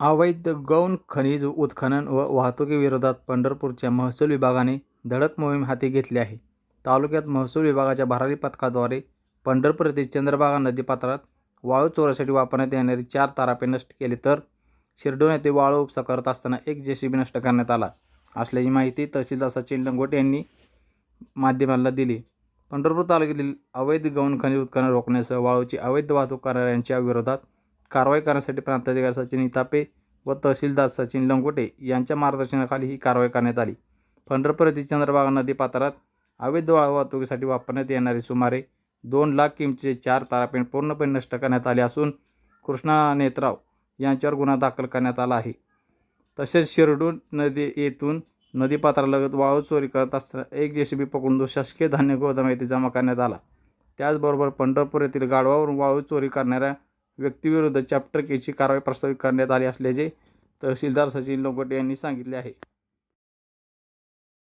अवैध गौण खनिज उत्खनन व वाहतुकीविरोधात पंढरपूरच्या महसूल विभागाने धडक मोहीम हाती घेतली आहे. तालुक्यात महसूल विभागाच्या भरारी पथकाद्वारे पंढरपूर येथील चंद्रभागा नदीपात्रात वाळू चोरासाठी वापरण्यात येणारे चार तारापे नष्ट केले तर शिरडोन येथे वाळू उपसा करत असताना एक जेसीबी नष्ट करण्यात आला असल्याची माहिती तहसीलदार सचिन लंगोटे यांनी माध्यमांना दिली. पंढरपूर तालुक्यातील अवैध गौण खनिज उत्खनन रोखण्यासह वाळूची अवैध वाहतूक करणाऱ्यांच्या विरोधात कारवाई करण्यासाठी प्रांताधिकारी सचिन इतापे व तहसीलदार सचिन लंगोटे यांच्या मार्गदर्शनाखाली ही कारवाई करण्यात आली. पंढरपूर येथील चंद्रभागा नदीपात्रात अवैध वाळू वाहतुकीसाठी वापरण्यात येणारे सुमारे दोन लाख किमतीचे चार तारापेण पूर्णपणे नष्ट करण्यात आले असून कृष्णा नेत्राव यांच्यावर गुन्हा दाखल करण्यात आला आहे. तसेच शिरडून नदी येथून नदीपात्रालगत वाळू चोरी करत असताना एक जेसीबी पकडून तो शासकीय धान्य गोदाम येथे जमा करण्यात आला. त्याचबरोबर पंढरपूर येथील गाढवावरून वाळू चोरी करणाऱ्या व्यक्तीविरुद्ध चॅप्टर केची कारवाई प्रस्तावित करण्यात आली असल्याचे तहसीलदार सचिन लंगोटे यांनी सांगितले आहे.